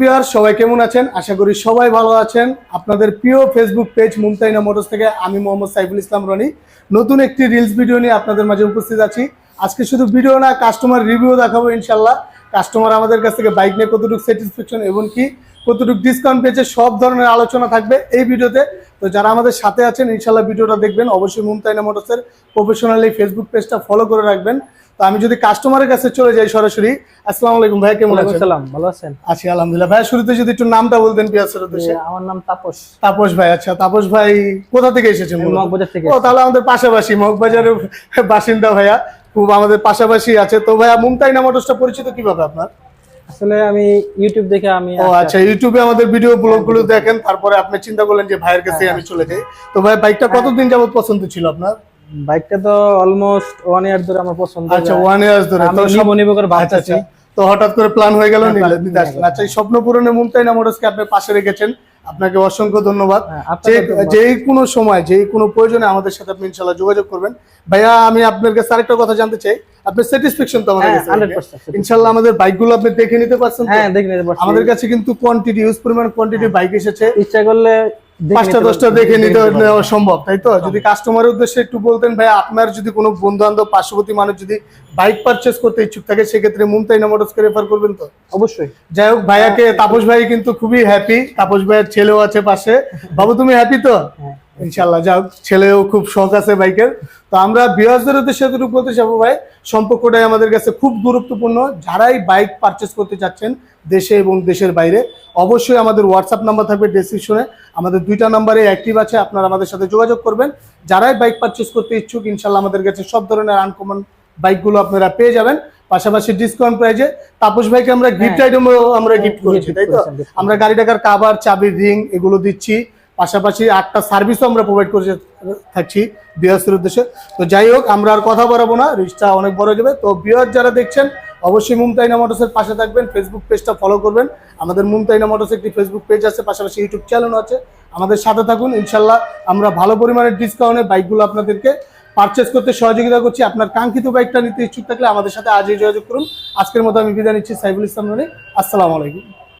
বিহার, সবাই কেমন আছেন? আশা করি সবাই ভালো আছেন। আপনাদের প্রিয় ফেসবুক পেজ মুমতাইনা মোটরস থেকে আমি মোহাম্মদ সাইফুল ইসলাম রনি। নতুন একটি রিলস ভিডিও নিয়ে আপনাদের মাঝে উপস্থিত আছি। আজকে শুধু ভিডিও না কাস্টমার রিভিউ দেখাবো ইনশাল্লাহ কাস্টমার আমাদের কাছ থেকে বাইক নিয়ে কতটুকু স্যাটিসফ্যাকশন এবং কি, কতটুকু ডিসকাউন্ট পেয়েছে, সব ধরনের আলোচনা থাকবে এই ভিডিওতে তো যারা আমাদের সাথে আছেন ইনশাল্লাহ ভিডিওটা দেখবেন। অবশ্যই মুমতাইনা মোটরসের প্রফেশনাল ফেসবুক পেজটা ফলো করে রাখবেন। তো আমি যদি কাস্টমারের কাছে চলে যাই সরাসরি আসসালামু আলাইকুম ভাই কেমন আছেন? সালাম ভালো আছেন? আছি আলহামদুলিল্লাহ। ভাই শুরুতে যদি একটু নামটা বলতেন পিয়াসের উদ্দেশ্যে। আমার নাম তাপস। তাপস ভাই আচ্ছা তাপস ভাই কোথা থেকে এসেছেন মগবাজার থেকে ও তাহলে আমাদের পাশাপাশি মগবাজারের বাসিন্দা ভাইয়া খুব আমাদের পাশাপাশি আছে। তো ভাইয়া মুমতাইনা মোটরসটা পরিচিত কীভাবে আপনার? আসলে আমি ইউটিউব দেখে আমি ও আচ্ছা ইউটিউবে আমাদের ভিডিও ব্লগগুলো দেখেন তারপরে আপনি চিন্তা করলেন যে ভাইয়ের কাছে হ্যাঁ, আমি চলে যাই। তো ভাই বাইকটা কতদিন যাবত পছন্দ ছিল আপনার? বাইকটা তো অলমোস্ট ওয়ান ইয়ার ধরে আমার পছন্দ আচ্ছা যায়। ওয়ান ইয়ার্স ধরে। তো নিবো নিবো করে ভাবতেছি তো হঠাৎ করে প্ল্যান হয়ে গেল হ্যাঁ, নিতে আসলেন। আচ্ছা এই স্বপ্ন পূরণে মুমতাইনা মোটরসকে আপনি পাশে রেখেছেন। আপনাকে অসংখ্য ধন্যবাদ। হ্যাঁ, যে কোনো সময় যে কোনো প্রয়োজনে আমাদের সাথে আপনি ইনশাল্লাহ যোগাযোগ করবেন। ভাইয়া আমি আপনার কাছে আরেকটা কথা জানতে চাই। আপনার স্যাটিসফ্যাকশন তো আমাদের হ্যাঁ, কাছে 100% ইনশাল্লাহ আমাদের বাইকগুলো আপনি দেখে নিতে পারছেন হ্যাঁ দেখে নিতে পারছি। আমাদের কাছে কিন্তু কোয়ান্টিটি ইউজ পরিমাণ কোয়ান্টিটি বাইক এসেছে। ইচ্ছা করলে পাঁচটা দশটা দেখে নিতে নেওয়া সম্ভব তাই তো? যদি কাস্টমারের উদ্দেশ্যে একটু বলতেন ভাই আপনার যদি কোনো বন্ধু বান্ধব পার্শ্ববর্তী মানুষ যদি বাইক পারচেস করতে ইচ্ছুক থাকে সেক্ষেত্রে মুমতাইনা মোটরসকে রেফার করবেন তো? অবশ্যই। যাই হোক ভাইয়াকে তাপস ভাই কিন্তু খুবই হ্যাপি তাপস ভাইয়ের ছেলেও আছে পাশে। বাবু তুমি হ্যাপি তো? হ্যাঁ। ইনশাল্লাহ যাই হোক ছেলেও খুব শখ আছে বাইকের। তো আমরা বিহাজদের উদ্দেশ্যে এতটুকু বলতে চাবো ভাই সম্পর্কটাই আমাদের কাছে খুব গুরুত্বপূর্ণ। যারাই বাইক পারচেস করতে চাচ্ছেন দেশে এবং দেশের বাইরে অবশ্যই আমাদের হোয়াটসঅ্যাপ নাম্বার থাকবে ডেসক্রিপশনে আমাদের দুইটা নাম্বারে অ্যাক্টিভ আছে আপনারা আমাদের সাথে যোগাযোগ করবেন। যারাই বাইক পারচেস করতে ইচ্ছুক ইনশাল্লাহ আমাদের কাছে সব ধরনের আনকমন বাইকগুলো আপনারা পেয়ে যাবেন। পাশাপাশি ডিসকাউন্ট প্রাইজে তাপস ভাইকে আমরা গিফট আইটেমও আমরা গিফট করেছি তাই তো? আমরা গাড়ি টাকার কাবার চাবি রিং এগুলো দিচ্ছি। পাশাপাশি আটটা সার্ভিসও আমরা প্রোভাইড করে থাকছি বিহাসের উদ্দেশ্যে। তো যাই হোক, আমরা আর কথা বাড়াবো না রিচটা অনেক বড় যাবে। তো বিহার যারা দেখছেন, অবশ্যই মুমতাইনা মোটরসের পাশে থাকবেন ফেসবুক পেজটা ফলো করবেন। আমাদের মুমতাইনা মোটরস একটি ফেসবুক পেজ আছে, পাশাপাশি ইউটিউব চ্যানেলও আছে। আমাদের সাথে থাকুন ইনশাল্লাহ আমরা ভালো পরিমাণের ডিসকাউন্টে বাইকগুলো আপনাদেরকে পারচেস করতে সহযোগিতা করছি। আপনার কাঙ্ক্ষিত বাইকটা নিতে ইচ্ছুক থাকলে আমাদের সাথে আজই যোগাযোগ করুন। আজকের মতো আমি বিদায় নিচ্ছি, সাইফুল ইসলাম রনি আসসালামু আলাইকুম।